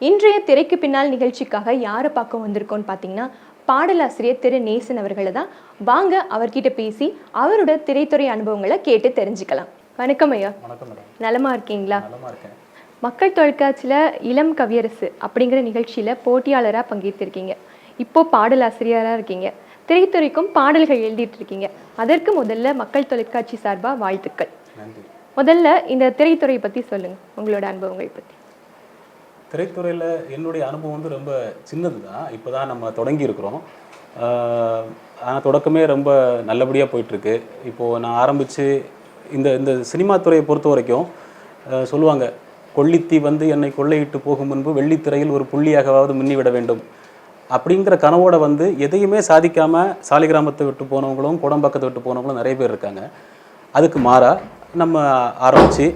இன்றைய திரைக்கு பின்னால் நிகழ்ச்சிக்காக யாரை பார்க்க வந்திருக்கோம்னு பார்த்தீங்கன்னா பாடலாசிரியர் திரு நேசன் அவர்களை தான். வாங்க அவர்கிட்ட பேசி அவரோட திரைத்துறை அனுபவங்களை கேட்டு தெரிஞ்சுக்கலாம். வணக்கம் ஐயா. நலமா இருக்கீங்களா? மக்கள் தொலைக்காட்சியில் இளம் கவியரசு அப்படிங்கிற நிகழ்ச்சியில் போட்டியாளராக பங்கேற்றிருக்கீங்க. இப்போ பாடலாசிரியராக இருக்கீங்க. திரைத்துறைக்கும் பாடல்கள் எழுதிட்டு இருக்கீங்க. அதற்கு முதல்ல மக்கள் தொலைக்காட்சி சார்பாக வாழ்த்துக்கள். முதல்ல இந்த திரைத்துறை பற்றி சொல்லுங்க. உங்களோட அனுபவங்களை பற்றி திரைத்துறையில் என்னுடைய அனுபவம் வந்து ரொம்ப சின்னது தான் இப்போ தான் நம்ம தொடங்கி இருக்கிறோம். ஆனால் தொடக்கமே ரொம்ப நல்லபடியாக போயிட்டுருக்கு. இப்போது நான் ஆரம்பித்து இந்த இந்த சினிமா துறையை பொறுத்த வரைக்கும் சொல்லுவாங்க கொள்ளித்தி வந்து என்னை கொள்ளையிட்டு போகும் முன்பு வெள்ளித்திரையில் ஒரு புள்ளியாகவாவது மின்னிவிட வேண்டும். அப்படிங்கிற கனவோட வந்து எதையுமே சாதிக்காமல் சாலிகிராமத்தை விட்டு போனவங்களும் குடம்பக்கத்தை விட்டு போனவங்களும் நிறைய பேர் இருக்காங்க. அதுக்கு மாறாக நம்ம ஆரம்பித்து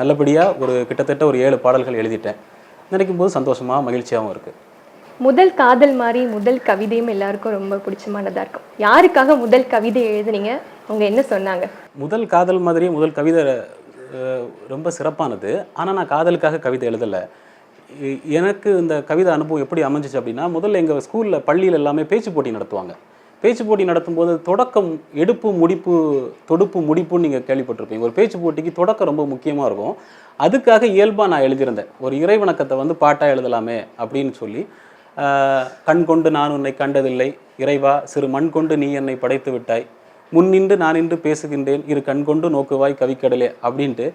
நல்லபடியாக ஒரு கிட்டத்தட்ட ஒரு ஏழு பாடல்கள் எழுதிட்டேன். நினைக்கும் போது சந்தோஷமாக மகிழ்ச்சியாகவும் இருக்குது முதல் காதல் மாதிரி முதல் கவிதையும் எல்லாருக்கும் ரொம்ப பிடிச்சமானதாக இருக்கும். யாருக்காக முதல் கவிதை எழுதுனீங்க? அவங்க என்ன சொன்னாங்க? முதல் காதல் மாதிரியே முதல் கவிதை ரொம்ப சிறப்பானது. ஆனால் நான் காதலுக்காக கவிதை எழுதலை. எனக்கு இந்த கவிதை அனுபவம் எப்படி அமைஞ்சிச்சு அப்படின்னா முதல்ல எங்கள் ஸ்கூலில் பள்ளியில் எல்லாமே பேச்சு போட்டி நடத்துவாங்க. பேச்சு போட்டி நடத்தும்போது தொடக்கம் எடுப்பு முடிப்பு தொடுப்பு முடிப்புன்னு நீங்கள் கேள்விப்பட்டிருப்பீங்க. ஒரு பேச்சு போட்டிக்கு தொடக்கம் ரொம்ப முக்கியமாக இருக்கும். அதுக்காக இயல்பாக நான் எழுதியிருந்தேன். ஒரு இறைவணக்கத்தை வந்து பாட்டாக எழுதலாமே அப்படின்னு சொல்லி. கண் கொண்டு நான் உன்னை கண்டதில்லை. இறைவா சிறு மண் கொண்டு நீ என்னை படைத்து விட்டாய். முன்னின்று நான் இன்று பேசுகின்றேன். இரு கண் கொண்டு நோக்குவாய் கவிக்கடலே அப்படின்ட்டு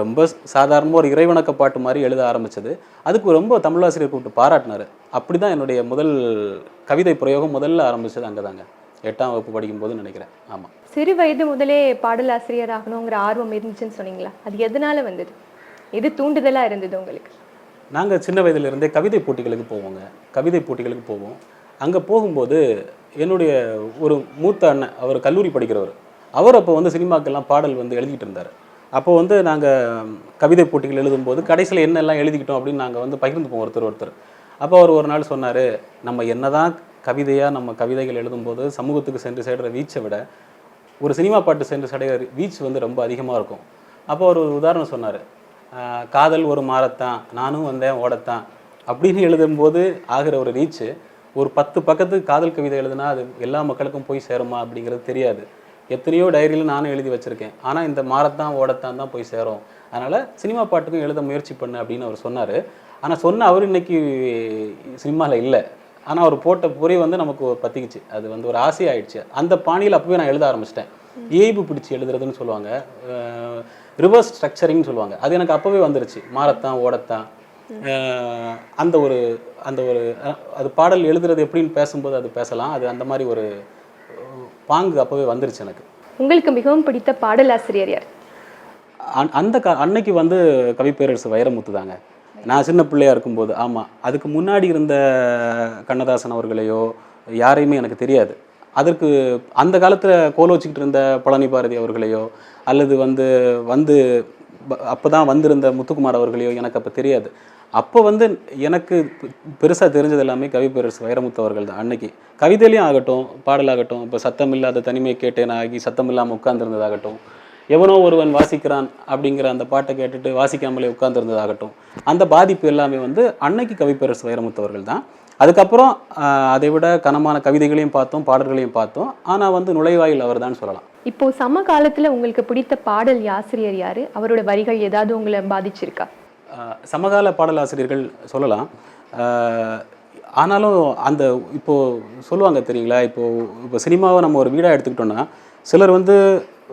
ரொம்ப சாதாரணமாக ஒரு இறைவணக்க பாட்டு மாதிரி எழுத ஆரம்பிச்சது. அதுக்கு ரொம்ப தமிழாசிரியர் கூப்பிட்டு பாராட்டினாரு. அப்படி தான் என்னுடைய முதல் கவிதை பிரயோகம் முதல்ல ஆரம்பிச்சது அங்கே தாங்க எட்டாம் வகுப்பு படிக்கும்போது நினைக்கிறேன். ஆமாம் சிறு வயது முதலே பாடலாசிரியர் ஆகணுங்கிற ஆர்வம் இருந்துச்சுன்னு சொன்னீங்களா? அது எதனால வந்தது? எது தூண்டுதலா இருந்தது உங்களுக்கு? நாங்கள் சின்ன வயதிலிருந்தே கவிதை போட்டிகளுக்கு போவோங்க. கவிதை போட்டிகளுக்கு போவோம். அங்கே போகும்போது என்னுடைய ஒரு மூத்த அண்ணன் அவர் கல்லூரி படிக்கிறவர். அவர் அப்போ வந்து சினிமாக்கெல்லாம் பாடல் வந்து எழுதிட்டு இருந்தார். அப்போ வந்து நாங்கள் கவிதை போட்டிகள் எழுதும்போது கடைசியில் என்னெல்லாம் எழுதிக்கிட்டோம் அப்படின்னு நாங்கள் வந்து பகிர்ந்துப்போம் ஒருத்தர் ஒருத்தர். அப்போ அவர் ஒரு நாள் சொன்னார் நம்ம என்ன தான் கவிதையாக நம்ம கவிதைகள் எழுதும்போது சமூகத்துக்கு சென்று சேடுற வீச்சை விட ஒரு சினிமா பாட்டு சென்று சடைகிற வீச் வந்து ரொம்ப அதிகமாக இருக்கும். அப்போ அவர் ஒரு உதாரணம் சொன்னார் காதல் ஒரு மாறத்தான் நானும் வந்தேன் ஓடத்தான் அப்படின்னு எழுதும்போது ஆகிற ஒரு ரீச்சு ஒரு பத்து பக்கத்துக்கு காதல் கவிதை எழுதுனா அது எல்லா மக்களுக்கும் போய் சேருமா அப்படிங்கிறது தெரியாது. எத்தனையோ டைரியில் நானும் எழுதி வச்சுருக்கேன். ஆனால் இந்த மாரத்தான் ஓடத்தான் தான் போய் சேரும். அதனால் சினிமா பாட்டுக்கும் எழுத முயற்சி பண்ணு அப்படின்னு அவர் சொன்னார். ஆனால் சொன்ன அவர் இன்னைக்கு சினிமாவில் இல்லை. ஆனால் அவர் போட்ட பொறி வந்து நமக்கு பற்றிக்குச்சு அது வந்து ஒரு ஆசையாயிடுச்சு அந்த பாணியில் அப்போவே நான் எழுத ஆரம்பிச்சிட்டேன். இயல்பு பிடிச்சி எழுதுறதுன்னு சொல்லுவாங்க. ரிவர்ஸ் ஸ்ட்ரக்சரிங்னு சொல்லுவாங்க. அது எனக்கு அப்போவே வந்துருச்சு. மாரத்தான் ஓடத்தான். அந்த ஒரு அந்த ஒரு அது பாடல் எழுதுறது எப்படின்னு பேசும்போது அது பேசலாம். அது அந்த மாதிரி ஒரு பாங்கு அப்போவே வந்துருச்சு எனக்கு. உங்களுக்கு மிகவும் பிடித்த பாடலாசிரியர் யார்? அன்- அந்த க அன்னைக்கு வந்து கவிப்பேரரசு வைரமுத்து தாங்க. நான் சின்ன பிள்ளையா இருக்கும்போது ஆமாம் அதுக்கு முன்னாடி இருந்த கண்ணதாசன் அவர்களையோ யாரையுமே எனக்கு தெரியாது. அதற்கு அந்த காலத்தில் கோல வச்சுக்கிட்டு இருந்த பழனி பாரதி அவர்களையோ அல்லது வந்து வந்து அப்போ தான் வந்திருந்த முத்துக்குமார் அவர்களையோ எனக்கு அப்போ தெரியாது. அப்போ வந்து எனக்கு பெருசாக தெரிஞ்சது எல்லாமே கவிப்பேரரசு வைரமுத்து அவர்கள் தான். அன்னைக்கு கவிதையிலையும் ஆகட்டும் பாடலாகட்டும் இப்போ சத்தம் இல்லாத தனிமை கேட்டேன் ஆகி சத்தம் இல்லாமல் உட்கார்ந்துருந்ததாகட்டும் எவனோ ஒருவன் வாசிக்கிறான் அப்படிங்கிற அந்த பாட்டை கேட்டுட்டு வாசிக்காமலே உட்கார்ந்துருந்ததாகட்டும் அந்த பாதிப்பு எல்லாமே வந்து அன்னைக்கு கவிப்பேரரசு வைரமுத்து அவர்கள் தான். அதுக்கப்புறம் அதை விட கனமான கவிதைகளையும் பார்த்தோம் பாடல்களையும் பார்த்தோம். ஆனால் வந்து நுழைவாயில் அவர் தான் சொல்லலாம். இப்போ சம காலத்தில் உங்களுக்கு பிடித்த பாடல் ஆசிரியர் யார்? அவரோட வரிகள் ஏதாவது உங்களை பாதிச்சிருக்கா? சமகால பாடலாசிரியர்கள் சொல்லலாம். ஆனாலும் அந்த இப்போது சொல்லுவாங்க தெரியுங்களா? இப்போது இப்போ சினிமாவை நம்ம ஒரு வீடாக எடுத்துக்கிட்டோன்னா சிலர் வந்து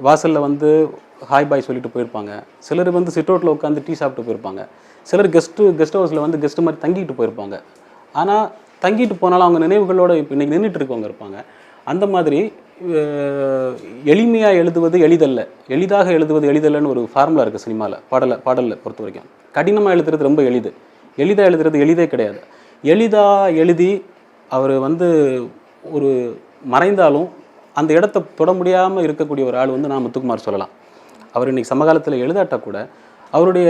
வாசலில் வந்து ஹாய் பாய் சொல்லிட்டு போயிருப்பாங்க. சிலர் வந்து சிட் அவுட்டில் உட்காந்து டீ சாப்பிட்டு போயிருப்பாங்க. சிலர் கெஸ்ட்டு கெஸ்ட் ஹவுஸில் வந்து கெஸ்ட் மாதிரி தங்கிட்டு போயிருப்பாங்க. ஆனால் தங்கிட்டு போனாலும் அவங்க நினைவுகளோடு இப்போ இன்றைக்கி நின்றுட்டு இருக்கவங்க இருப்பாங்க. அந்த மாதிரி எளிமையாக எழுதுவது எளிதல்ல. எளிதாக எழுதுவது எளிதல்லன்னு ஒரு ஃபார்முலா இருக்குது சினிமாவில் பாடலை பாடலில் பொறுத்த வரைக்கும். கடினமாக எழுதுறது ரொம்ப எளிது. எளிதாக எழுதுறது எளிதே கிடையாது. எளிதாக எழுதி அவர் வந்து ஒரு மறைந்தாலும் அந்த இடத்த தொட முடியாமல் இருக்கக்கூடிய ஒரு ஆள் வந்து நான் முத்துக்குமார் சொல்லலாம். அவர் இன்னைக்கு சமகாலத்தில் எழுதாட்டா கூட அவருடைய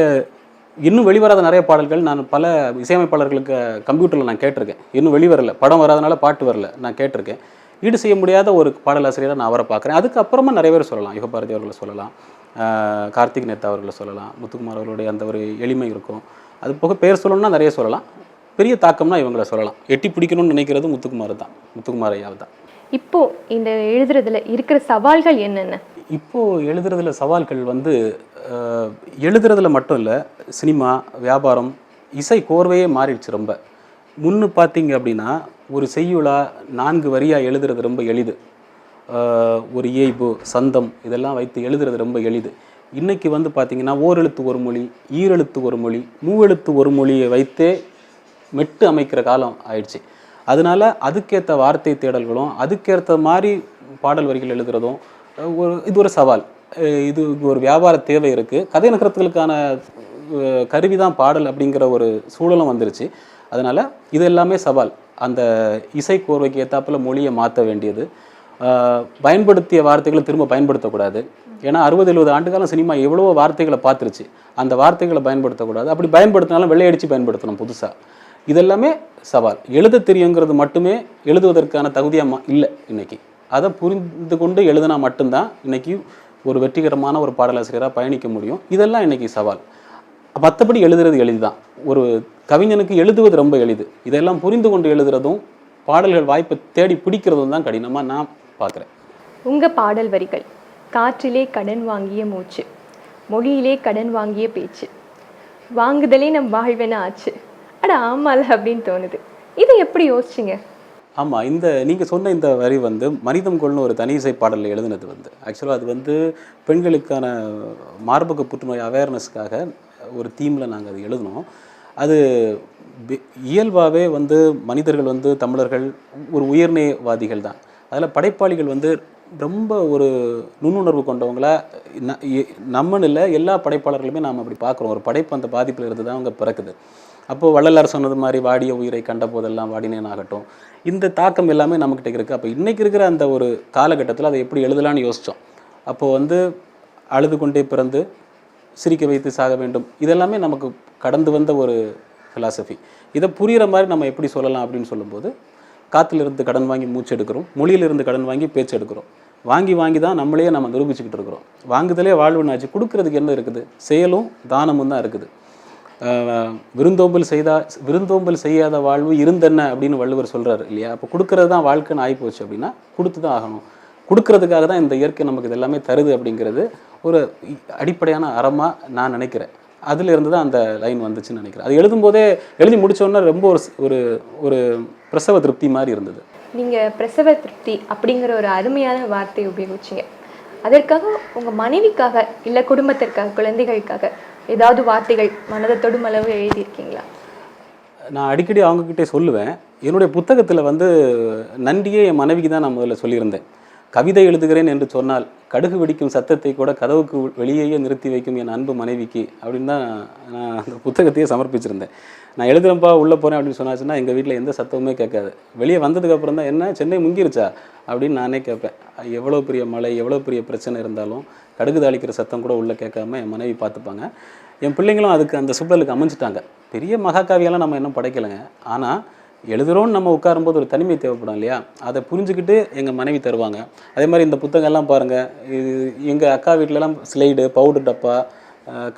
இன்னும் வெளிவராத நிறைய பாடல்கள் நான் பல இசையமைப்பாளர்களுக்கு கம்ப்யூட்டரில் நான் கேட்டிருக்கேன். இன்னும் வெளிவரல. படம் வராதனால பாட்டு வரல. நான் கேட்டிருக்கேன். ஈடு செய்ய முடியாத ஒரு பாடலாசிரியரை நான் அவரை பார்க்குறேன். அதுக்கப்புறமா நிறைய பேர் சொல்லலாம். யுகபாரதி அவர்களை சொல்லலாம். கார்த்திக் நேத்தா அவர்களை சொல்லலாம். முத்துக்குமார் அவர்களுடைய அந்த ஒரு எளிமை இருக்கும். அது போக பேர் சொல்லணும்னா நிறைய சொல்லலாம். பெரிய தாக்கம்னா இவங்கள சொல்லலாம். எட்டி பிடிக்கணும்னு நினைக்கிறது முத்துக்குமார் தான். முத்துக்குமார் ஐயாவை தான். இப்போ இந்த எழுதுறதுல இருக்கிற சவால்கள் என்னென்ன? இப்போது எழுதுறதுல சவால்கள் வந்து எழுதுறதுல மட்டும் இல்லை சினிமா வியாபாரம் இசை கோர்வையே மாறிடுச்சு ரொம்ப. முன்னு பார்த்தீங்க அப்படின்னா ஒரு செய்யுளா நான்கு வரியாக எழுதுறது ரொம்ப எளிது. ஒரு இயைபு சந்தம் இதெல்லாம் வைத்து எழுதுறது ரொம்ப எளிது. இன்றைக்கி வந்து பார்த்திங்கன்னா ஓரெழுத்து ஒரு மொழி ஈரெழுத்து ஒரு மொழி மூவெழுத்து ஒரு மொழியை வைத்தே மெட்டு அமைக்கிற காலம் ஆயிடுச்சு. அதனால அதுக்கேற்ற வார்த்தை தேடல்களும் அதுக்கேற்ற மாதிரி பாடல் வரிகள் எழுதுறதும் ஒரு இது ஒரு சவால். இது ஒரு வியாபார தேவை இருக்குது கதை நகரத்துகளுக்கான கருவி தான் பாடல் அப்படிங்கிற ஒரு சூழலும் வந்துருச்சு. அதனால் இது எல்லாமே சவால். அந்த இசை கோர்வைக்கு ஏத்தாப்புல மொழியை மாற்ற வேண்டியது. பயன்படுத்திய வார்த்தைகளை திரும்ப பயன்படுத்தக்கூடாது. ஏன்னா அறுபது எழுபது ஆண்டுகாலம் சினிமா எவ்வளவோ வார்த்தைகளை பார்த்துருச்சு. அந்த வார்த்தைகளை பயன்படுத்தக்கூடாது. அப்படி பயன்படுத்தினாலும் வெள்ளையடிச்சு பயன்படுத்தணும் புதுசாக இதெல்லாமே சவால். எழுத தெரியுங்கிறது மட்டுமே எழுதுவதற்கான தகுதியாக இல்லை இன்னைக்கு. அதை புரிந்து கொண்டு எழுதினா மட்டும்தான் இன்றைக்கி ஒரு வெற்றிகரமான ஒரு பாடலாசிரியராக பயணிக்க முடியும். இதெல்லாம் இன்னைக்கு சவால். மற்றபடி எழுதுறது எளிதுதான். ஒரு கவிஞனுக்கு எழுதுவது ரொம்ப எளிது. இதெல்லாம் புரிந்து கொண்டு எழுதுறதும் பாடல்கள் வாய்ப்பை தேடி பிடிக்கிறதும் தான் கடினமாக நான் பார்க்குறேன். உங்க பாடல் வரிகள் காற்றிலே கடன் வாங்கிய மூச்சு மொழியிலே கடன் வாங்கிய பேச்சு வாங்குதலே நம் வாழ்வென ஆச்சு. அட ஆமால அப்படின்னு தோணுது. இதை எப்படி யோசிச்சிங்க? ஆமாம் இந்த நீங்கள் சொன்ன இந்த வரி வந்து மனிதம் கொள்னு ஒரு தனி இசை பாடலில் எழுதினது வந்து. ஆக்சுவலாக அது வந்து பெண்களுக்கான மார்பக புற்றுநோய் அவேர்னஸ்க்காக ஒரு தீமில் நாங்கள் அது எழுதினோம். அது இயல்பாகவே வந்து மனிதர்கள் வந்து தமிழர்கள் ஒரு உயர்நேயவாதிகள் தான். அதில் படைப்பாளிகள் வந்து ரொம்ப ஒரு நுண்ணுணர்வு கொண்டவங்களா ந- நம்மன்னு இல்லை எல்லா படைப்பாளர்களுமே நாம் அப்படி பார்க்குறோம் ஒரு படைப்பு அந்த பாதிப்பில் இருந்து தான் அவங்க பிறக்குது. அப்போ வள்ளலார் சொன்னது மாதிரி வாடிய உயிரை கண்ட போதெல்லாம் வாடினேன் ஆகட்டும். இந்த தாக்கம் எல்லாமே நம்மக்கிட்ட இருக்குது அப்போ இன்றைக்கி இருக்கிற அந்த ஒரு காலகட்டத்தில் அதை எப்படி எழுதலாம்னு யோசித்தோம் அப்போது வந்து அழுது கொண்டே பிறந்து சிரிக்க வைத்து சாக வேண்டும். இதெல்லாமே நமக்கு கடந்து வந்த ஒரு ஃபிலாசபி இதை புரிகிற மாதிரி நம்ம எப்படி சொல்லலாம் அப்படின்னு சொல்லும்போது காற்றுலேருந்து கடன் வாங்கி மூச்சு எடுக்கிறோம். மொழியிலிருந்து கடன் வாங்கி பேச்சு எடுக்கிறோம். வாங்கி வாங்கி தான் நம்மளே நம்ம நிரூபிச்சுக்கிட்டு இருக்கிறோம். வாங்குதலே வாழ்வுனாச்சு கொடுக்கறதுக்கு என்ன இருக்குது? செயலும் தானமும் தான் இருக்குது. விருந்தோம்பல் செய்தா விருந்தோம்பல் செய்யாத வாழ்வு இருந்தென்ன அப்படின்னு வள்ளுவர் சொல்கிறார் இல்லையா? அப்போ கொடுக்கறது தான் வாழ்க்கைன்னு ஆகிப்போச்சு அப்படின்னா கொடுத்து தான் ஆகணும். கொடுக்கறதுக்காக தான் இந்த இயற்கை நமக்கு இது எல்லாமே தருது அப்படிங்கிறது ஒரு அடிப்படையான அறமா நான் நினைக்கிறேன். அதுல இருந்து தான் அந்த லைன் வந்துச்சுன்னு நினைக்கிறேன். அது எழுதும்போதே எழுதி உடனே ரொம்ப ஒரு ஒரு ஒரு பிரசவ திருப்தி மாதிரி இருந்தது. நீங்க பிரசவ திருப்தி அப்படிங்கிற ஒரு அருமையான வார்த்தையை உபயோகிச்சீங்க. அதற்காக உங்க மனைவிக்காக இல்ல குடும்பத்திற்காக குழந்தைகளுக்காக ஏதாவது வார்த்தைகள் மனதை தொடும் அளவு எழுதியிருக்கீங்களா? நான் அடிக்கடி அவங்கக்கிட்டே சொல்லுவேன். என்னுடைய புத்தகத்தில் வந்து நன்றியே என் மனைவிக்கு தான் நான் முதல்ல சொல்லியிருந்தேன். கவிதை எழுதுகிறேன் என்று சொன்னால் கடுகு வெடிக்கும் சத்தத்தை கூட கதவுக்கு வெளியேயே நிறுத்தி வைக்கும் என் அன்பு மனைவிக்கு அப்படின்னு தான் நான் அந்த புத்தகத்தையே சமர்ப்பிச்சிருந்தேன். நான் எழுதுகிறப்பா உள்ளே போகிறேன் அப்படின்னு சொன்னாச்சுன்னா எங்கள் வீட்டில் எந்த சத்தமுமே கேட்காது. வெளியே வந்ததுக்கப்புறம் தான் என்ன சென்னை முங்கிருச்சா அப்படின்னு நானே கேட்பேன். எவ்வளோ பெரிய மழை எவ்வளோ பெரிய பிரச்சனை இருந்தாலும் கடுகு தாளிக்கிற சத்தம் கூட உள்ளே கேட்காம என் மனைவி பார்த்துப்பாங்க. என் பிள்ளைங்களும் அதுக்கு அந்த சூழலுக்கு அமைஞ்சிட்டாங்க. பெரிய மகாகாவியெல்லாம் நம்ம இன்னும் படைக்கலைங்க. ஆனால் எழுதுகிறோன்னு நம்ம உட்காரும்போது ஒரு தனிமை தேவைப்படும் இல்லையா? அதை புரிஞ்சுக்கிட்டு எங்கள் மனைவி தருவாங்க. அதே மாதிரி இந்த புத்தகங்கள்லாம் பாருங்கள் இது எங்கள் அக்கா வீட்டிலலாம் ஸ்லைடு பவுடர் டப்பா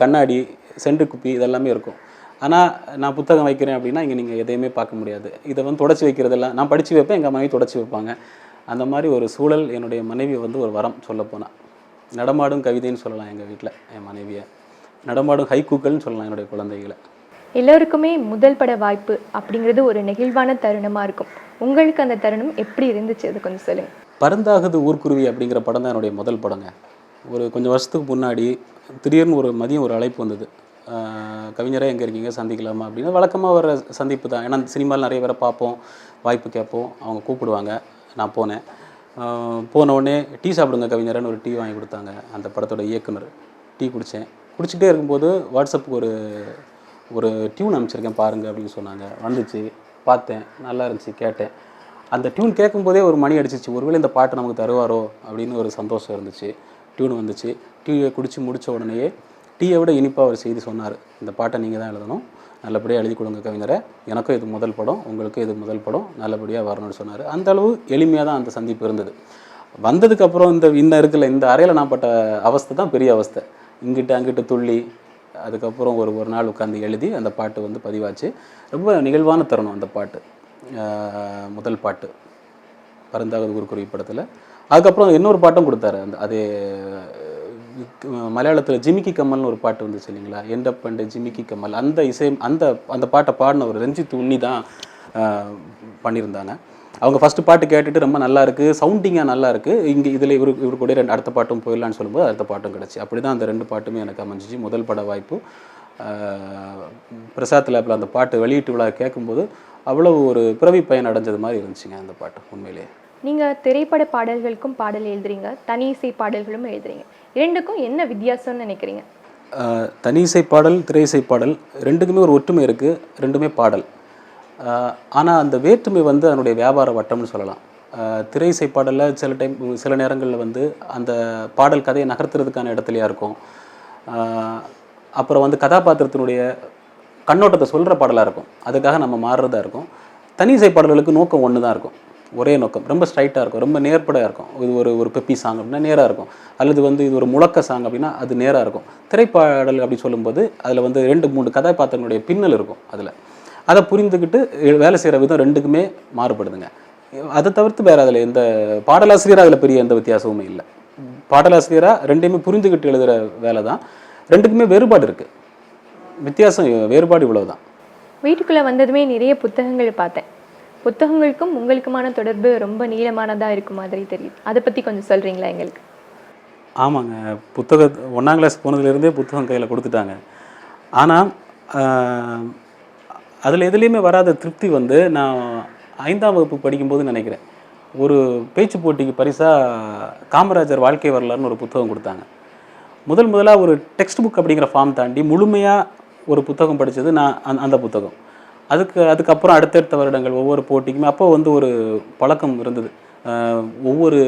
கண்ணாடி செண்டு குப்பி இதெல்லாமே இருக்கும். ஆனால் நான் புத்தகம் வைக்கிறேன் அப்படின்னா இங்கே நீங்கள் எதையுமே பார்க்க முடியாது. இதை வந்து தொடச்சி வைக்கிறதெல்லாம் நான் படித்து வைப்பேன் எங்கள் மனைவி தொடச்சி வைப்பாங்க. அந்த மாதிரி ஒரு சூழல் என்னுடைய மனைவி வந்து ஒரு வரம் சொல்லப்போனால் நடமாடும் கவிதைன்னு சொல்லலாம் எங்கள் வீட்டில் என் மனைவியை. நடமாடும் ஹைக்கூக்கள்னு சொல்லலாம் என்னுடைய குழந்தைகளை. எல்லோருக்குமே முதல் பட வாய்ப்பு அப்படிங்கிறது ஒரு நெகிழ்வான தருணமாக இருக்கும். உங்களுக்கு அந்த தருணம் எப்படி இருந்துச்சு? அது கொஞ்சம் சொல்லுங்கள் பருந்தாகுது ஊர்க்குருவி அப்படிங்கிற படம் தான் என்னுடைய முதல் படங்க. ஒரு கொஞ்சம் வருஷத்துக்கு முன்னாடி திடீர்னு ஒரு மதியம் ஒரு அழைப்பு வந்தது. கவிஞராக கவிஞரே எங்கே இருக்கீங்க? சந்திக்கலாமா? அப்படின்னு வழக்கமாக வர சந்திப்பு தான். ஏன்னா சினிமாவில் நிறைய பேரை பார்ப்போம் வாய்ப்பு கேட்போம். அவங்க கூப்பிடுவாங்க. நான் போனேன். போன உடனே டீ சாப்பிடுங்க கவிஞரன்னு ஒரு டீ வாங்கி கொடுத்தாங்க அந்த படத்தோட இயக்குனர். டீ குடித்தேன் குடிச்சிட்டே இருக்கும்போது வாட்ஸ்அப்புக்கு ஒரு ஒரு டியூன் அனுப்பிச்சிருக்கேன் பாருங்கள் அப்படின்னு சொன்னாங்க. வந்துச்சு. பார்த்தேன். நல்லா இருந்துச்சு. கேட்டேன். அந்த டியூன் கேட்கும்போதே ஒரு மணி அடிச்சிச்சு. ஒருவேளை இந்த பாட்டு நமக்கு தருவாரோ அப்படின்னு ஒரு சந்தோஷம் இருந்துச்சு. டியூன் வந்துச்சு. டீயை குடித்து முடிச்ச உடனேயே டீயை விட இனிப்பாக ஒரு செய்தி சொன்னார். இந்த பாட்டை நீங்கள் தான் எழுதணும். நல்லபடியாக எழுதி கொடுங்க கவிஞரை. எனக்கும் இது முதல் படம் உங்களுக்கும் இது முதல் படம். நல்லபடியாக வரணும்னு சொன்னார். அந்த அளவு எளிமையாக தான் அந்த சந்திப்பு இருந்தது. வந்ததுக்கப்புறம் இந்த இன்ன இருக்குல்ல இந்த அறையில் நான் பட்ட அவஸ்தை தான் பெரிய அவஸ்தை. இங்கிட்டு அங்கிட்டு துள்ளி அதுக்கப்புறம் ஒரு ஒரு நாள் உட்காந்து எழுதி அந்த பாட்டு வந்து பதிவாச்சு. ரொம்ப நிகழ்வான தருணம் அந்த பாட்டு. முதல் பாட்டு. பரந்தாகது குருக்குருவி படத்தில். அதுக்கப்புறம் இன்னொரு பாட்டும் கொடுத்தாரு. அந்த அதே மலையாளத்தில் ஜிமிக்கி கம்மல்னு ஒரு பாட்டு வந்துச்சு இல்லைங்களா? எண்டப்பண்டு ஜிமிக்கி கம்மல் அந்த இசை அந்த அந்த பாட்டை பாடின ஒரு ரஞ்சித் உன்னி தான் பண்ணியிருந்தாங்க. அவங்க ஃபஸ்ட்டு பாட்டு கேட்டுட்டு ரொம்ப நல்லா இருக்கு சவுண்டிங்காக நல்லா இருக்கு. இங்கே இதில் இவரு இவரு கூட ரெண்டு அடுத்த பாட்டும் போயிடலான்னு சொல்லும்போது அடுத்த பாட்டும் கிடச்சி. அப்படி தான் அந்த ரெண்டு பாட்டுமே எனக்கு அமைஞ்சிச்சு. முதல் பட வாய்ப்பு பிரசாத் லேபில் அந்த பாட்டு வெளியீட்டு விழா கேட்கும்போது அவ்வளவு ஒரு பிறவி பயன் அடைஞ்சது மாதிரி இருந்துச்சுங்க அந்த பாட்டு உண்மையிலேயே. நீங்கள் திரைப்பட பாடல்களுக்கும் பாடல் எழுதுறீங்க தனி இசை பாடல்களும் எழுதுறீங்க. இரண்டுக்கும் என்ன வித்தியாசம்னு நினைக்கிறீங்க? தனி இசை பாடல் திரை இசை பாடல் ரெண்டுக்குமே ஒரு ஒற்றுமை இருக்குது ரெண்டுமே பாடல். ஆனால் அந்த வேற்றுமை வந்து அதனுடைய வியாபார வட்டம்னு சொல்லலாம். திரை இசை பாடலில் சில டைம் சில நேரங்களில் வந்து அந்த பாடல் கதையை நகர்த்துறதுக்கான இடத்துலையா இருக்கும். அப்புறம் வந்து கதாபாத்திரத்தினுடைய கண்ணோட்டத்தை சொல்கிற பாடலாக இருக்கும். அதுக்காக நம்ம மாறுறதா இருக்கும். தனி இசை பாடல்களுக்கு நோக்கம் ஒன்று தான் இருக்கும். ஒரே நோக்கம். ரொம்ப ஸ்ட்ரைட்டாக இருக்கும். ரொம்ப நேர்படையாக இருக்கும். இது ஒரு ஒரு பெப்பி சாங் அப்படின்னா நேராக இருக்கும். அல்லது வந்து இது ஒரு முழக்க சாங் அப்படின்னா அது நேராக இருக்கும். திரைப்பாடல் அப்படி சொல்லும்போது அதில் வந்து ரெண்டு மூணு கதாபாத்திரங்களுடைய பின்னல் இருக்கும் அதில். அதை புரிந்துக்கிட்டு வேலை செய்கிற விதம் ரெண்டுக்குமே மாறுபடுதுங்க. அதை தவிர்த்து வேறு அதில் எந்த பாடலாசிரியர் அதில் பெரிய எந்த வித்தியாசமுமே இல்லை. பாடலாசிரியராக ரெண்டையுமே புரிந்துக்கிட்டு எழுதுகிற வேலை தான். ரெண்டுக்குமே வேறுபாடு இருக்குது வித்தியாசம் வேறுபாடு இவ்வளவுதான். வீட்டுக்குள்ளே வந்ததுமே நிறைய புத்தகங்கள் பார்த்தேன். புத்தகங்களுக்கும் உங்களுக்குமான தொடர்பு ரொம்ப நீளமானதாக இருக்கும் மாதிரி தெரியுது. அதை பற்றி கொஞ்சம் சொல்கிறீங்களா எங்களுக்கு? ஆமாங்க. புத்தக ஒன்றாம் கிளாஸ் போனதுலேருந்தே புத்தகம் கையில் கொடுத்துட்டாங்க. ஆனால் அதில் எதுலேயுமே வராத திருப்தி வந்து நான் ஐந்தாம் வகுப்பு படிக்கும்போது நினைக்கிறேன். ஒரு பேச்சு போட்டிக்கு பரிசாக காமராஜர் வாழ்க்கை வரலாறுன்னு ஒரு புத்தகம் கொடுத்தாங்க. முதல் முதலாக ஒரு டெக்ஸ்ட் புக் அப்படிங்கிற ஃபார்ம் தாண்டி முழுமையாக ஒரு புத்தகம் படித்தது நான் அந் அந்த புத்தகம். அதுக்கு அதுக்கப்புறம் அடுத்தடுத்த வருடங்கள் ஒவ்வொரு போட்டிக்குமே அப்போ வந்து ஒரு பழக்கம் இருந்தது. ஒவ்வொரு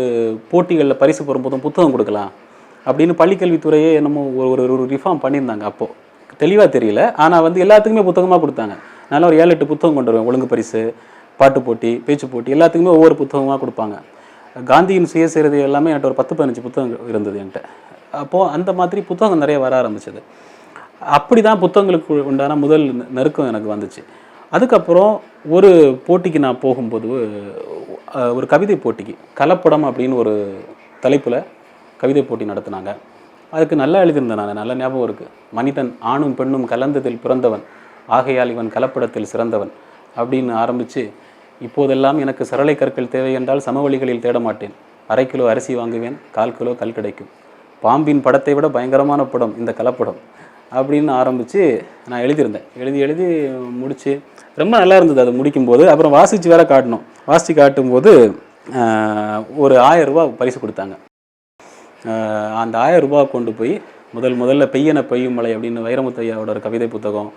போட்டிகளில் பரிசு பெறும்போதும் புத்தகம் கொடுக்கலாம் அப்படின்னு பள்ளிக்கல்வித்துறையே என்னமோ ஒரு ஒரு ஒரு ரிஃபார்ம் பண்ணியிருந்தாங்க அப்போது தெளிவாக தெரியல. ஆனால் வந்து எல்லாத்துக்குமே புத்தகமாக கொடுத்தாங்க. நல்லா ஒரு ஏழு எட்டு புத்தகம் கொண்டு வருவேன். ஒழுங்கு பரிசு பாட்டு போட்டி பேச்சு போட்டி எல்லாத்துக்குமே ஒவ்வொரு புத்தகமாக கொடுப்பாங்க. காந்தியின் சுயசரிதை எல்லாமே என்கிட்ட ஒரு பத்து பதினஞ்சு புத்தகம் இருந்தது என்கிட்ட. அப்போது அந்த மாதிரி புத்தகம் நிறைய வர ஆரம்பிச்சது. அப்படி தான் புத்தகங்களுக்கு உண்டான முதல் நெருக்கம் எனக்கு வந்துச்சு. அதுக்கப்புறம் ஒரு போட்டிக்கு நான் போகும்போது ஒரு கவிதை போட்டிக்கு கலப்படம் அப்படின்னு ஒரு தலைப்பில் கவிதை போட்டி நடத்தினாங்க. அதுக்கு நல்லா எழுதியிருந்தேன் நான். நல்ல ஞாபகம் இருக்குது மனிதன் ஆணும் பெண்ணும் கலந்ததில் பிறந்தவன். ஆகையால் இவன் கலப்படத்தில் சிறந்தவன் அப்படின்னு ஆரம்பித்து இப்போதெல்லாம் எனக்கு சரளை கற்கள் தேவை என்றால் சமவெளிகளில் தேட மாட்டேன். அரை கிலோ அரிசி வாங்குவேன் கால் கிலோ கல் கிடைக்கும். பாம்பின் படத்தை விட பயங்கரமான படம் இந்த கலப்படம் அப்படின்னு ஆரம்பித்து நான் எழுதியிருந்தேன். எழுதி எழுதி முடித்து ரொம்ப நல்லா இருந்தது அது முடிக்கும்போது. அப்புறம் வாசித்து வேற காட்டணும். வாசித்து காட்டும்போது ஒரு ஆயிரம் பரிசு கொடுத்தாங்க. அந்த ஆயிரம் ரூபா கொண்டு போய் முதல் முதல்ல பெய்யன பெய்யும் மலை அப்படின்னு வைரமுத்தையாவோட ஒரு கவிதை புத்தகம்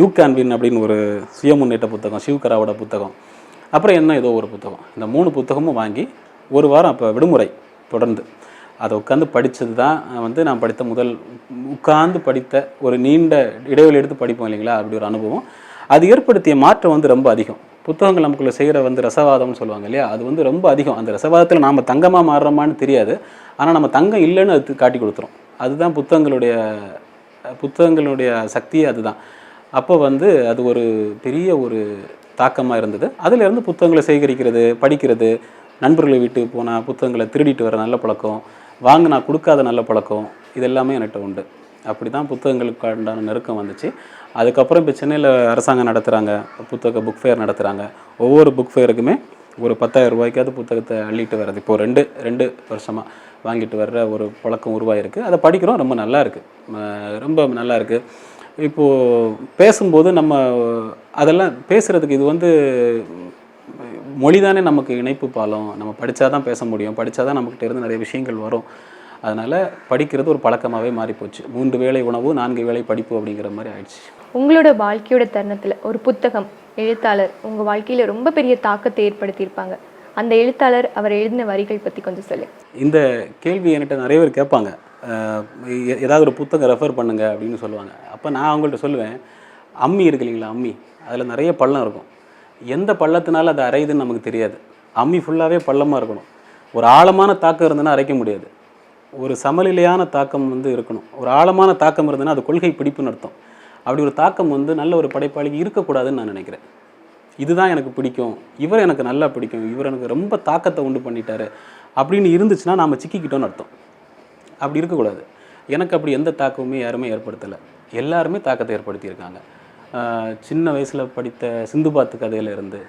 யூ கேன் வின் அப்படின்னு ஒரு சுய முன்னேற்ற புத்தகம் சிவகராவோட புத்தகம். அப்புறம் என்ன ஏதோ ஒரு புத்தகம். இந்த மூணு புத்தகமும் வாங்கி ஒரு வாரம் அப்போ விடுமுறை தொடர்ந்து. அதை உட்காந்து படித்தது தான் வந்து நான் படித்த முதல் உட்கார்ந்து படித்த ஒரு நீண்ட இடைவெளி எடுத்து படிப்போம் இல்லைங்களா? அப்படி ஒரு அனுபவம். அது ஏற்படுத்திய மாற்றம் வந்து ரொம்ப அதிகம். புத்தகங்கள் நமக்குள்ளே செய்கிற வந்து ரசவாதம்னு சொல்லுவாங்க இல்லையா? அது வந்து ரொம்ப அதிகம். அந்த ரசவாதத்தில் நாம் தங்கமாக மாறுறோமான்னு தெரியாது. ஆனால் நம்ம தங்கம் இல்லைன்னு அது காட்டி கொடுத்துரும். அதுதான் புத்தகங்களுடைய புத்தகங்களுடைய சக்தியே அதுதான். அப்போ வந்து அது ஒரு பெரிய ஒரு தாக்கமாக இருந்தது. அதிலிருந்து புத்தகங்களை சேகரிக்கிறது படிக்கிறது நண்பர்களை வீட்டுக்கு போனால் புத்தகங்களை திருடிட்டு வர நல்ல பழக்கம் வாங்கினா கொடுக்காத நல்ல பழக்கம் இது எல்லாமே என்கிட்ட உண்டு. அப்படி தான் புத்தகங்களுக்கு உண்டான நெருக்கம் வந்துச்சு. அதுக்கப்புறம் இப்போ சென்னையில் அரசாங்கம் நடத்துகிறாங்க புத்தக புக் ஃபேர் நடத்துகிறாங்க ஒவ்வொரு புக் ஃபேருக்குமே ஒரு பத்தாயிரம் ரூபாய்க்காவது புத்தகத்தை அள்ளிட்டு வர்றது. இப்போது ரெண்டு ரெண்டு வருஷமாக வாங்கிட்டு வர்ற ஒரு பழக்கம் உருவாயிருக்கு. அதை படிக்கிறோம் ரொம்ப நல்லா இருக்குது ரொம்ப நல்லா இருக்குது இப்போது பேசும்போது நம்ம அதெல்லாம் பேசுகிறதுக்கு இது வந்து மொழி தானே நமக்கு இணைப்பு பாலம். நம்ம படித்தா தான் பேச முடியும். படித்தா தான் நம்மக்கிட்ட இருந்து நிறைய விஷயங்கள் வரும். அதனால் படிக்கிறது ஒரு பழக்கமாகவே மாறிப்போச்சு. மூன்று வேளை உணவு நான்கு வேளை படிப்பு அப்படிங்கிற மாதிரி ஆயிடுச்சு. உங்களோட வாழ்க்கையோட தருணத்தில் ஒரு புத்தகம் எழுத்தாளர் உங்கள் வாழ்க்கையில் ரொம்ப பெரிய தாக்கத்தை ஏற்படுத்தியிருப்பாங்க. அந்த எழுத்தாளர் அவர் எழுதின வரிகள் பற்றி கொஞ்சம் சொல்லு. இந்த கேள்வி என்கிட்ட நிறைய பேர் கேட்பாங்க. ஏதாவது ஒரு புத்தகம் ரெஃபர் பண்ணுங்க அப்படின்னு சொல்லுவாங்க. அப்போ நான் அவங்கள்ட்ட சொல்லுவேன் அம்மி இருக்கு இல்லைங்களா அம்மி? அதில் நிறைய பள்ளம் இருக்கும். எந்த பள்ளத்தினால அது அரையுதுன்னு நமக்கு தெரியாது. அம்மி ஃபுல்லாகவே பள்ளமாக இருக்கணும். ஒரு ஆழமான தாக்கம் இருந்ததுன்னா அரைக்க முடியாது. ஒரு சமநிலையான தாக்கம் வந்து இருக்கணும். ஒரு ஆழமான தாக்கம் இருந்ததுன்னா அது கொள்கை பிடிப்புன்னு அர்த்தம். அப்படி ஒரு தாக்கம் வந்து நல்ல ஒரு படைப்பாளிக்கு இருக்கக்கூடாதுன்னு நான் நினைக்கிறேன். இதுதான் எனக்கு பிடிக்கும். இவர் எனக்கு நல்லா பிடிக்கும். இவர் எனக்கு ரொம்ப தாக்கத்தை உண்டு பண்ணிட்டாரு. அப்படின்னு இருந்துச்சுன்னா நாம் சிக்கிக்கிட்டோன்னு அர்த்தம். அப்படி இருக்கக்கூடாது. எனக்கு அப்படி எந்த தாக்கமுமே யாருமே ஏற்படுத்தலை. எல்லாருமே தாக்கத்தை ஏற்படுத்தியிருக்காங்க. சின்ன வயசில் படித்த சிந்துபாத்து கதையில இருந்து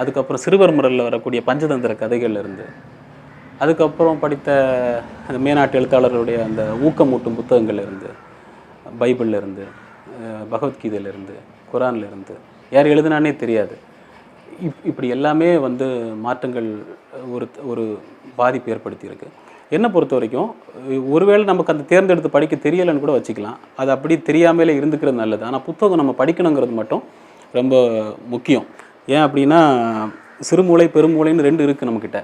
அதுக்கப்புறம் சிறுவர் முறையில் வரக்கூடிய பஞ்சதந்திர கதைகள்லேருந்து அதுக்கப்புறம் படித்த அந்த மேனாட்டு எழுத்தாளர்களுடைய அந்த ஊக்கமூட்டும் புத்தகங்கள்லேருந்து பைபிள்லேருந்து பகவத்கீதையிலேருந்து குரான்லேருந்து யார் எழுதுனானே தெரியாது. இப் இப்படி எல்லாமே வந்து மாற்றங்கள் ஒரு ஒரு பாதிப்பு ஏற்படுத்தியிருக்கு. என்னை பொறுத்த வரைக்கும் ஒருவேளை நமக்கு அந்த தேர்ந்தெடுத்து படிக்க தெரியலைன்னு கூட வச்சுக்கலாம். அது அப்படி தெரியாமலே இருந்துக்கிறது நல்லது. ஆனால் புத்தகம் நம்ம படிக்கணுங்கிறது மட்டும் ரொம்ப முக்கியம். ஏன் அப்படின்னா சிறுமூளை பெருமூளைன்னு ரெண்டு இருக்குது நம்மக்கிட்ட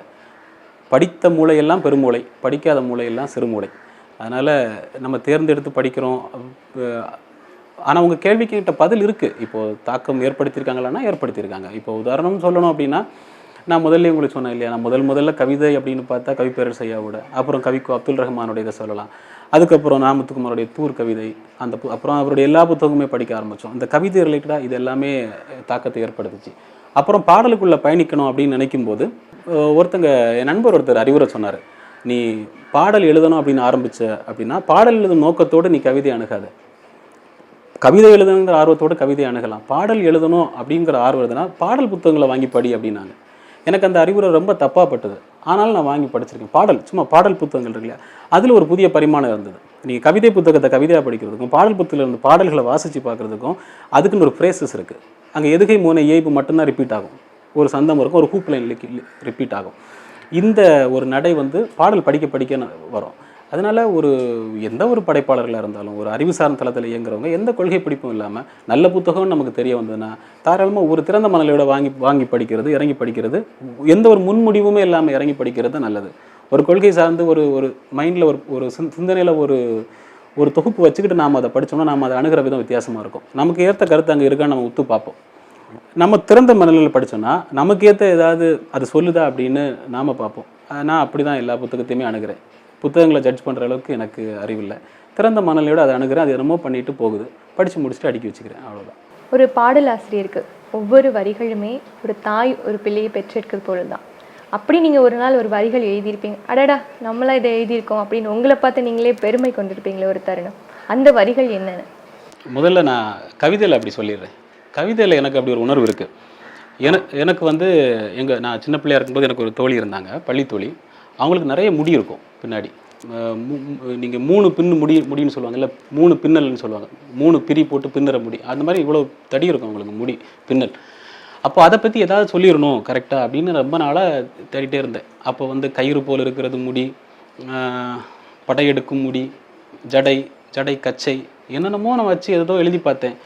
படித்த மூளையெல்லாம் பெருமூளை படிக்காத மூளையெல்லாம் சிறுமூளை. அதனால் நம்ம தேர்ந்தெடுத்து படிக்கிறோம். ஆனால் உங்கள் கேள்விக்கிட்ட பதில் இருக்குது இப்போது தாக்கம் ஏற்படுத்தியிருக்காங்களான்னா ஏற்படுத்தியிருக்காங்க. இப்போ உதாரணம் சொல்லணும் அப்படின்னா நான் முதல்ல உங்களுக்கு சொன்னேன் இல்லையா நான் முதல் முதல்ல கவிதை அப்படின்னு பார்த்தா கவிப்பேரர் செய்யாவோட அப்புறம் கவிக்கு அப்துல் ரஹ்மானுடைய இதை சொல்லலாம். அதுக்கப்புறம் நாமத்துக்குமாரோடைய தூர் கவிதை அந்த அப்புறம் அவருடைய எல்லா புத்தகமுமே படிக்க ஆரம்பித்தோம் இந்த கவிதை ரிலேட்டடாக இது எல்லாமே தாக்கத்தை ஏற்படுத்துச்சு. அப்புறம் பாடலுக்குள்ளே பயணிக்கணும் அப்படின்னு நினைக்கும் போது ஒருத்தங்க என் நண்பர் ஒருத்தர் அறிவுரை சொன்னார். நீ பாடல் எழுதணும் அப்படின்னு ஆரம்பிச்ச அப்படின்னா பாடல் எழுதும் நோக்கத்தோடு நீ கவிதை அணுகாத. கவிதை எழுதணுங்கிற ஆர்வத்தோடு கவிதை அணுகலாம். பாடல் எழுதணும் அப்படிங்கிற ஆர்வம் எழுதுனா பாடல் புத்தகங்களை வாங்கி படி அப்படின்னாங்க. எனக்கு அந்த அறிவுரை ரொம்ப தப்பாக பட்டது ஆனாலும் நான் வாங்கி படிச்சிருக்கேன். பாடல் சும்மா பாடல் புத்தகங்கள் இருக்கு இல்லையா அதில் ஒரு புதிய பரிமாணம் இருந்தது. நீங்கள் கவிதை புத்தகத்தை கவிதையாக படிக்கிறதுக்கும் பாடல் புத்தகத்தில் இருந்து பாடல்களை வாசித்து பார்க்குறதுக்கும் அதுக்குன்னு ஒரு ஃப்ரேசஸ் இருக்குது அங்கே எதுகை மூனை ஏய்ப்பு மட்டும்தான் ரிப்பீட் ஆகும். ஒரு சந்தம் இருக்கும் ஒரு ஹூப் லைன் ரிப்பீட் ஆகும். இந்த ஒரு நடை வந்து பாடல் படிக்க படிக்க வரும். அதனால ஒரு எந்த ஒரு படைப்பாளர்களாக இருந்தாலும் ஒரு அறிவு சார்ந்த தளத்தில் இயங்குறவங்க எந்த கொள்கை பிடிப்பும் இல்லாமல் நல்ல புத்தகம் நமக்கு தெரிய வந்ததுன்னா தாராளமாக ஒரு திறந்த மனநிலையோட வாங்கி வாங்கி படிக்கிறது இறங்கி படிக்கிறது எந்த ஒரு முன்முடிவுமே இல்லாமல் இறங்கி படிக்கிறது நல்லது. ஒரு கொள்கை சார்ந்து ஒரு ஒரு மைண்டில் ஒரு ஒரு சிந்தனையில் ஒரு ஒரு தொகுப்பு வச்சுக்கிட்டு நாம் அதை படிச்சோம்னா நாம் அதை அணுகிற விதம் வித்தியாசமாக இருக்கும். நமக்கு ஏற்ற கருத்து அங்கே இருக்கான்னு நம்ம உத்து பார்ப்போம். நம்ம திறந்த மனநிலையில் படித்தோம்னா நமக்கு ஏற்ற ஏதாவது அது சொல்லுதா அப்படின்னு நாம் பார்ப்போம். நான் அப்படி தான் எல்லா புத்தகத்தையுமே அணுகிறேன். புத்தகங்களை ஜட்ஜ் பண்ணுற அளவுக்கு எனக்கு அறிவில்லை. திறந்த மனநிலையோட அதை அணுகிறேன் அது என்னமோ பண்ணிட்டு போகுது. படித்து முடிச்சுட்டு அடுக்கி வச்சுக்கிறேன் அவ்வளோதான் ஒரு பாடல் ஆசிரியருக்கு ஒவ்வொரு வரிகளுமே ஒரு தாய் ஒரு பிள்ளையை பெற்றெடுக்கிறது போல தான் அப்படி நீங்கள் ஒரு நாள் ஒரு வரிகள் எழுதியிருப்பீங்க அடடா நம்மளாம் இதை எழுதியிருக்கோம் அப்படின்னு உங்களை பார்த்து நீங்களே பெருமை கொண்டிருப்பீங்களே ஒரு தருணம். அந்த வரிகள் என்னென்ன? முதல்ல நான் கவிதையில் அப்படி சொல்லிடுறேன். கவிதையில் எனக்கு அப்படி ஒரு உணர்வு இருக்குது எனக்கு எனக்கு வந்து எங்கள் நான் சின்ன பிள்ளையா இருக்கும்போது எனக்கு ஒரு தோழி இருந்தாங்க பள்ளி தோழி. அவங்களுக்கு நிறைய முடி இருக்கும். பின்னாடி. நீங்கள் மூணு பின்னு முடி முடின்னு சொல்லுவாங்க. இல்லை மூணு பின்னல்னு சொல்லுவாங்க. மூணு பிரி போட்டு பின்னுற முடி. அந்த மாதிரி இவ்வளோ தடி இருக்கும் அவங்களுக்கு முடி பின்னல். அப்போ அதை பற்றி ஏதாவது சொல்லிடணும் கரெக்டாக அப்படின்னு ரொம்ப நாளாக தேடிட்டே இருந்தேன். அப்போ வந்து கயிறு போல் இருக்கிறது முடி படையெடுக்கும் முடி ஜடை ஜடை கச்சை என்னென்னமோ நான் வச்சு ஏதோ எழுதி பார்த்தேன்.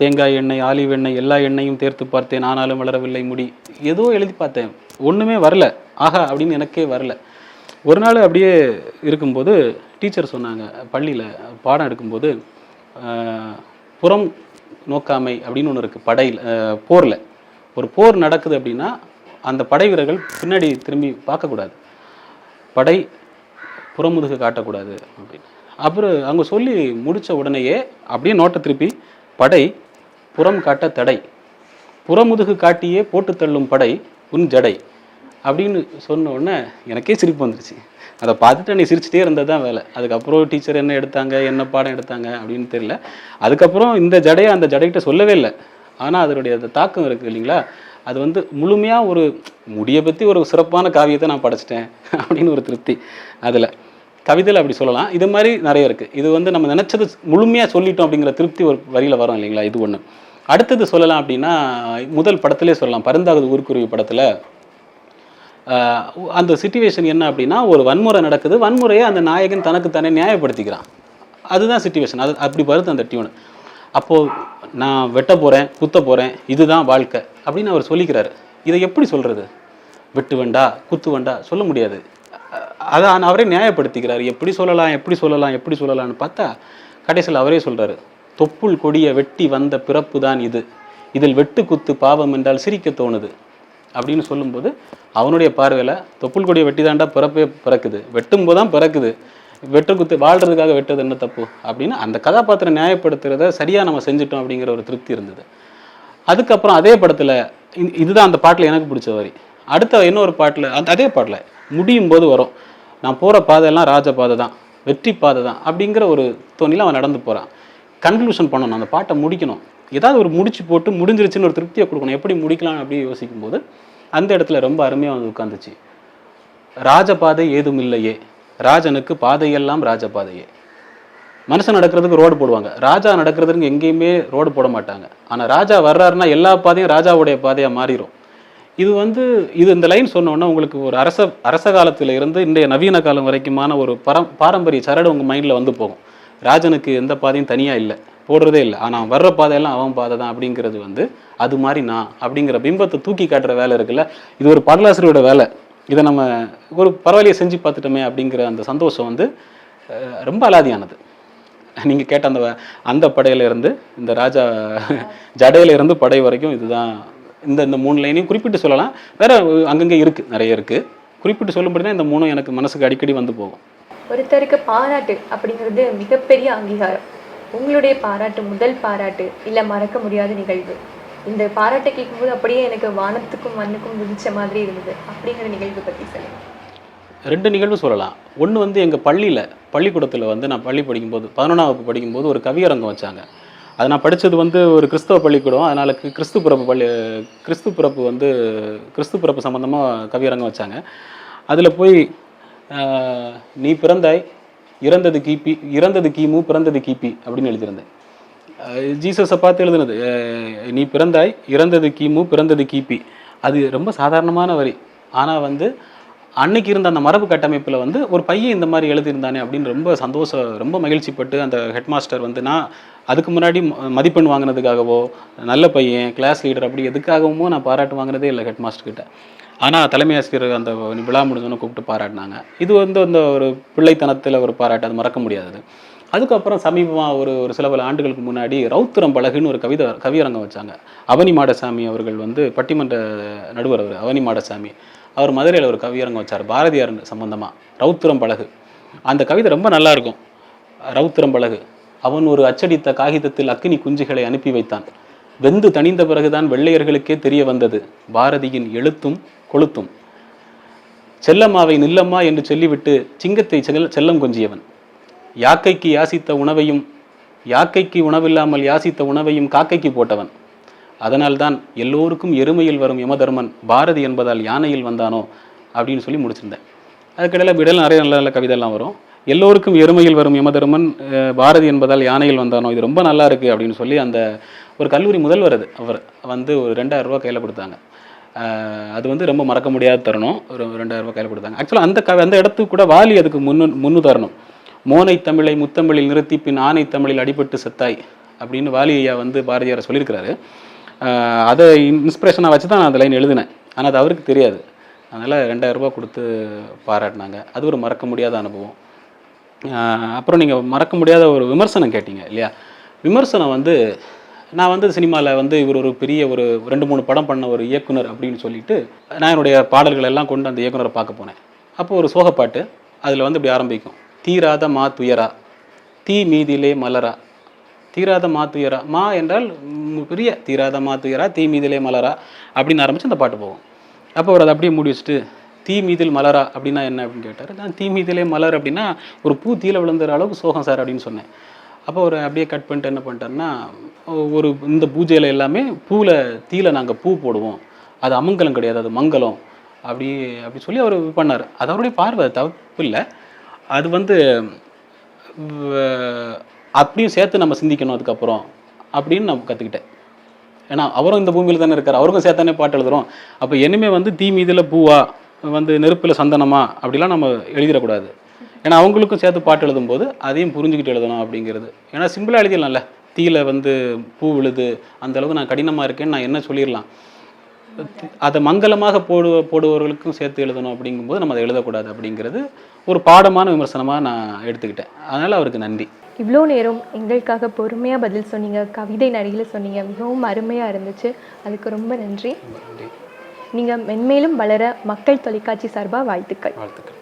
தேங்காய் எண்ணெய் ஆலிவ் எண்ணெய் எல்லா எண்ணெயும் தேர்த்து பார்த்தேன். ஆனாலும் வளரவில்லை முடி. ஏதோ எழுதி பார்த்தேன். ஒன்றுமே வரல. ஆஹா அப்படின்னு எனக்கே வரல. ஒரு நாள் அப்படியே இருக்கும்போது டீச்சர் சொன்னாங்க பள்ளியில் பாடம் எடுக்கும்போது புறம் நோக்காமை அப்படின்னு ஒன்று இருக்குது படையில் போரில். ஒரு போர் நடக்குது அப்படின்னா அந்த படை வீரர்கள் பின்னாடி திரும்பி பார்க்கக்கூடாது. படை புறமுதுகு காட்டக்கூடாது அப்படின்னு. அப்புறம் அவங்க சொல்லி முடித்த உடனேயே அப்படியே நோட்டை திருப்பி படை புறம் காட்ட தடை. புறமுதுகு காட்டியே போட்டு தள்ளும் படை உன் ஜடை. அப்படின்னு சொன்ன உடனே எனக்கே சிரிப்பு வந்துருச்சு. அதை பார்த்துட்டு நீ சிரிச்சிட்டே இருந்தது தான் வேலை. அதுக்கப்புறம் டீச்சர் என்ன எடுத்தாங்க என்ன பாடம் எடுத்தாங்க அப்படின்னு தெரியல. அதுக்கப்புறம் இந்த ஜடையை அந்த ஜடைகிட்ட சொல்லவே இல்லை. ஆனால் அதனுடைய அந்த தாக்கம் இருக்குது இல்லைங்களா? அது வந்து முழுமையாக ஒரு முடியை பற்றி ஒரு சிறப்பான காவியத்தை நான் படைச்சிட்டேன் அப்படின்னு ஒரு திருப்தி அதில். கவிதையில் அப்படி சொல்லலாம். இது மாதிரி நிறைய இருக்குது இது வந்து நம்ம நினச்சது முழுமையாக சொல்லிட்டோம் அப்படிங்கிற திருப்தி ஒரு வரியில் வரும் இல்லைங்களா? இது ஒன்று அடுத்தது சொல்லலாம் அப்படின்னா முதல் படத்திலே சொல்லலாம். பருந்தாகுது ஊர்க்குருவி படத்தில் அந்த சுச்சுவேஷன் என்ன அப்படின்னா ஒரு வன்முறை நடக்குது. வன்முறையை அந்த நாயகன் தனக்கு தானே நியாயப்படுத்திக்கிறான். அதுதான் சுச்சுவேஷன் அது அப்படி வருது அந்த டியூன் அப்போது நான் வெட்ட போகிறேன் குத்த போகிறேன் இதுதான் வாழ்க்கை அப்படின்னு அவர் சொல்லிக்கிறாரு. இதை எப்படி சொல்கிறது வெட்டு வேண்டா குத்து வேண்டா சொல்ல முடியாது. அதை அவரே நியாயப்படுத்திக்கிறார். எப்படி சொல்லலாம் எப்படி சொல்லலாம் எப்படி சொல்லலாம்னு பார்த்தா கடைசியில் அவரே சொல்கிறாரு தொப்புள் கொடிய வெட்டி வந்த பிறப்பு தான் இது. இதில் வெட்டு குத்து பாவம் என்றால் சிரிக்க தோணுது. அப்படின்னு சொல்லும்போது அவனுடைய பார்வையில் தொப்புள் கொடியை வெட்டி தாண்டா பிறப்பே பிறக்குது. வெட்டும் போது தான் பிறக்குது. வெட்டு குத்து வாழ்கிறதுக்காக வெட்டுறது என்ன தப்பு? அப்படின்னு அந்த கதாபாத்திரம் நியாயப்படுத்துகிறத சரியாக நம்ம செஞ்சுட்டோம் அப்படிங்கிற ஒரு திருப்தி இருந்தது. அதுக்கப்புறம் அதே படத்தில் இதுதான் அந்த பாட்டில் எனக்கு பிடிச்ச வரி. அடுத்த இன்னொரு பாட்டில் அந்த அதே பாட்டில் முடியும் போது வரும். நான் போகிற பாதையெல்லாம் ராஜ பாதை தான் வெற்றி பாதை தான் அப்படிங்கிற ஒரு தோணியில் அவன் நடந்து போகிறான் கன்க்ளூஷன் பண்ணணும். அந்த பாட்டை முடிக்கணும். ஏதாவது ஒரு முடிச்சு போட்டு முடிஞ்சிருச்சுன்னு ஒரு திருப்தியை கொடுக்கணும். எப்படி முடிக்கலாம் அப்படி யோசிக்கும்போது அந்த இடத்துல ரொம்ப அருமையாக வந்து உட்காந்துச்சு ராஜபாதை ஏதும் இல்லையே. ராஜனுக்கு பாதையெல்லாம் ராஜபாதையே. மனுஷன் நடக்கிறதுக்கு ரோடு போடுவாங்க. ராஜா நடக்கிறதுக்கு எங்கேயுமே ரோடு போட மாட்டாங்க. ஆனால் ராஜா வர்றாருன்னா எல்லா பாதையும் ராஜாவுடைய பாதையாக மாறிடும் இது வந்து இது இந்த லைன் சொன்னோன்னா உங்களுக்கு ஒரு அரச அரச காலத்தில் இருந்து இன்றைய நவீன காலம் வரைக்குமான ஒரு பரம் பாரம்பரிய சரடு உங்கள் மைண்டில் வந்து போகும். ராஜனுக்கு எந்த பாதையும் தனியாக இல்லை. போடுறதே இல்லை. ஆனால் வர்ற பாதையெல்லாம் அவன் பாதை தான் அப்படிங்கிறது வந்து அது மாதிரி நான் அப்படிங்கிற பிம்பத்தை தூக்கி காட்டுற வேலை இருக்குல்ல இது ஒரு பாடலாசிரியோட வேலை. இதை நம்ம ஒரு பரவாயில்லையை செஞ்சு பார்த்துட்டோமே அப்படிங்கிற அந்த சந்தோஷம் வந்து ரொம்ப அலாதியானது. நீங்கள் கேட்ட அந்த அந்த படையில இருந்து இந்த ராஜா ஜடையில இருந்து படை வரைக்கும் இதுதான். இந்த இந்த மூணு லைனையும் குறிப்பிட்டு சொல்லலாம். வேறு அங்கங்கே இருக்குது நிறைய இருக்குது குறிப்பிட்டு சொல்லும்படி தான் இந்த மூணும் எனக்கு மனசுக்கு அடிக்கடி வந்து போகும். ஒருத்தருக்கு பாராட்டு அப்படிங்கிறது மிகப்பெரிய அங்கீகாரம். உங்களுடைய பாராட்டு முதல் பாராட்டு இல்லை மறக்க முடியாத நிகழ்வு. இந்த பாராட்டை கேட்கும்போது அப்படியே எனக்கு வானத்துக்கும் மண்ணுக்கும் விதிச்ச மாதிரி இருந்தது. அப்படிங்கிற நிகழ்வு பற்றி சொல்லுங்கள் ரெண்டு நிகழ்வு சொல்லலாம். ஒன்று வந்து எங்கள் பள்ளியில் பள்ளிக்கூடத்தில் வந்து நான் பள்ளி படிக்கும்போது பதினொன்றாம் வகுப்பு படிக்கும்போது ஒரு கவியரங்கம் வச்சாங்க. அது நான் படித்தது வந்து ஒரு கிறிஸ்தவ பள்ளிக்கூடம். அதனால் கிறிஸ்து பிறப்பு பள்ளி கிறிஸ்து பிறப்பு வந்து கிறிஸ்து பிறப்பு சம்மந்தமாக கவியரங்கம் வச்சாங்க. அதில் போய் நீ பிறந்தாய் இறந்தது கிபி இறந்தது கிமு பிறந்தது கிபி அப்படின்னு எழுதியிருந்தேன். ஜீசஸை பார்த்து எழுதுனது நீ பிறந்தாய் இறந்தது கிமு பிறந்தது கிபி. அது ரொம்ப சாதாரணமான வரி. ஆனால் வந்து அன்னைக்கு இருந்த அந்த மரபு கட்டமைப்பில் வந்து ஒரு பையன் இந்த மாதிரி எழுதியிருந்தானே அப்படின்னு ரொம்ப சந்தோஷம் ரொம்ப மகிழ்ச்சிப்பட்டு அந்த ஹெட்மாஸ்டர் வந்து நான் அதுக்கு முன்னாடி ம- மதிப்பெண் வாங்கினதுக்காகவோ நல்ல பையன் கிளாஸ் லீடர் அப்படி எதுக்காகவும் நான் பாராட்டு வாங்கினதே இல்லை ஹெட்மாஸ்டர் கிட்ட. ஆனால் தலைமை ஆசிரியர் அந்த விழா முடிஞ்சோன்னு கூப்பிட்டு பாராட்டினாங்க. இது வந்து அந்த ஒரு பிள்ளைத்தனத்தில் ஒரு பாராட்டு அது மறக்க முடியாதது அதுக்கப்புறம் சமீபமாக ஒரு ஒரு சில பல ஆண்டுகளுக்கு முன்னாடி ரவுத்திரம் பலகுன்னு ஒரு கவிதை கவியரங்கம் வச்சாங்க. அவனி மாடசாமி அவர்கள் வந்து பட்டிமன்ற நடுவர் அவர் அவனி மாடசாமி. அவர் மதுரையில் ஒரு கவியரங்கம் வச்சார் பாரதியார் சம்பந்தமாக ரவுத்திரம் பலகு அந்த கவிதை ரொம்ப நல்லாயிருக்கும் ரவுத்திரம் பலகு அவன் ஒரு அச்சடித்த காகிதத்தில் அக்கினி குஞ்சுகளை அனுப்பி வைத்தான். வெந்து தணிந்த பிறகுதான் வெள்ளையர்களுக்கே தெரிய வந்தது. பாரதியின் எழுத்தும் கொளுத்தும். செல்லம்மாவை நில்லம்மா என்று சொல்லிவிட்டு சிங்கத்தை செல்லம் கொஞ்சியவன். யாக்கைக்கு யாசித்த உணவையும் யாக்கைக்கு உணவில்லாமல் யாசித்த உணவையும் காக்கைக்கு போட்டவன். அதனால்தான் எல்லோருக்கும் எருமையில் வரும் யமதர்மன் பாரதி என்பதால் யானையில் வந்தானோ அப்படின்னு சொல்லி முடிச்சிருந்தேன். அதுக்கிடையில் விடல் நிறைய நல்ல நல்ல கவிதைலாம் வரும். எல்லோருக்கும் எருமையில் வரும் யமதர்மன் பாரதி என்பதால் யானையில் வந்தானோ இது ரொம்ப நல்லா இருக்குது அப்படின்னு சொல்லி அந்த ஒரு கல்லூரி முதல்வர் அது அவர் வந்து ஒரு ரெண்டாயிரம் ரூபா கையில் கொடுத்தாங்க. அது வந்து ரொம்ப மறக்க முடியாத தருணம். ஒரு ரெண்டாயிரம் ரூபாய் கையில் கொடுத்தாங்க. ஆக்சுவலாக அந்த க அந்த இடத்துக்கு கூட வாலி அதுக்கு முன்னு முன்னுதாரணம் மோனை தமிழை முத்தமிழில் நிறுத்தி பின் ஆனை தமிழில் அடிபட்டு செத்தாய் அப்படின்னு வாலி ஐயா வந்து பாரதியார் சொல்லியிருக்கிறாரு. அதை இன்ஸ்பிரேஷனாக வச்சு தான் நான் அந்த லைன் எழுதினேன். ஆனால் அது அவருக்கு தெரியாது. அதனால் ரெண்டாயிரம் ரூபா கொடுத்து பாராட்டினாங்க. அது ஒரு மறக்க முடியாத அனுபவம். அப்புறம் நீங்கள் மறக்க முடியாத ஒரு விமர்சனம் கேட்டீங்க இல்லையா? விமர்சனம் வந்து நான் வந்து சினிமாவில் வந்து இவர் ஒரு பெரிய ஒரு ரெண்டு மூணு படம் பண்ண ஒரு இயக்குனர் அப்படின்னு சொல்லிட்டு நான் என்னுடைய பாடல்கள் எல்லாம் கொண்டு அந்த இயக்குனரை பார்க்க போனேன். அப்போ ஒரு சோகப்பாட்டு அதில் வந்து இப்படி ஆரம்பிக்கும். தீராத மா துயரா தீ மீதிலே மலரா தீராத மா துயரா மா என்றால் பெரிய தீராத மா துயரா தீ மீதிலே மலரா அப்படின்னு ஆரம்பித்து அந்த பாட்டு போகும். அப்போ அவர் அதை அப்படியே மூடி வச்சுட்டு தீ மீதில் மலரா அப்படின்னா என்ன அப்படின்னு கேட்டார். நான் தீ மீதிலே மலர் அப்படின்னா ஒரு பூ தீல விழுந்துற அளவுக்கு சோகம் சார் அப்படின்னு சொன்னேன். அப்போ ஒரு அப்படியே கட் பண்ணிட்டு என்ன பண்ணிட்டாருன்னா ஒரு இந்த பூஜையில் எல்லாமே பூவில் தீல நாங்கள் பூ போடுவோம். அது அமங்கலம் கிடையாது அது மங்கலம். அப்படி அப்படி சொல்லி அவர் பண்ணார். அது அவருடைய பார்வை தப்பு இல்லை. அது வந்து அப்படியும் சேர்த்து நம்ம சிந்திக்கணும் அதுக்கப்புறம் அப்படின்னு நான் கற்றுக்கிட்டேன் ஏன்னா அவரும் இந்த பூமியில் தானே இருக்கார். அவருக்கும் சேர்த்தானே பாட்டு எழுதுகிறோம் அப்போ இனிமே வந்து தீ மீதில் பூவா வந்து நெருப்பில் சந்தனமா அப்படிலாம் நம்ம எழுதிடக்கூடாது. ஏன்னா அவங்களுக்கும் சேர்த்து பாட்டு எழுதும்போது அதையும் புரிஞ்சுக்கிட்டு எழுதணும் அப்படிங்கிறது. ஏன்னா சிம்பிளாக எழுதிடலாம்ல. தீயில வந்து பூ விழுது அந்த அளவுக்கு நான் கடினமாக இருக்கேன்னு நான் என்ன சொல்லிடலாம் அதை மங்களமாக போடு போடுபவர்களுக்கும் சேர்த்து எழுதணும் அப்படிங்கும்போது நம்ம அதை எழுதக்கூடாது அப்படிங்கிறது ஒரு பாடமான விமர்சனமாக நான் எடுத்துக்கிட்டேன். அதனால் அவருக்கு நன்றி. இவ்வளோ நேரம் எங்களுக்காக பொறுமையாக பதில் சொன்னீங்க கவிதை நடிகையில் சொன்னீங்க மிகவும் அருமையாக இருந்துச்சு. அதுக்கு ரொம்ப நன்றி. நீங்கள் மென்மேலும் வளர மக்கள் தொலைக்காட்சி சார்பாக வாழ்த்துக்கள். வாழ்த்துக்கள்.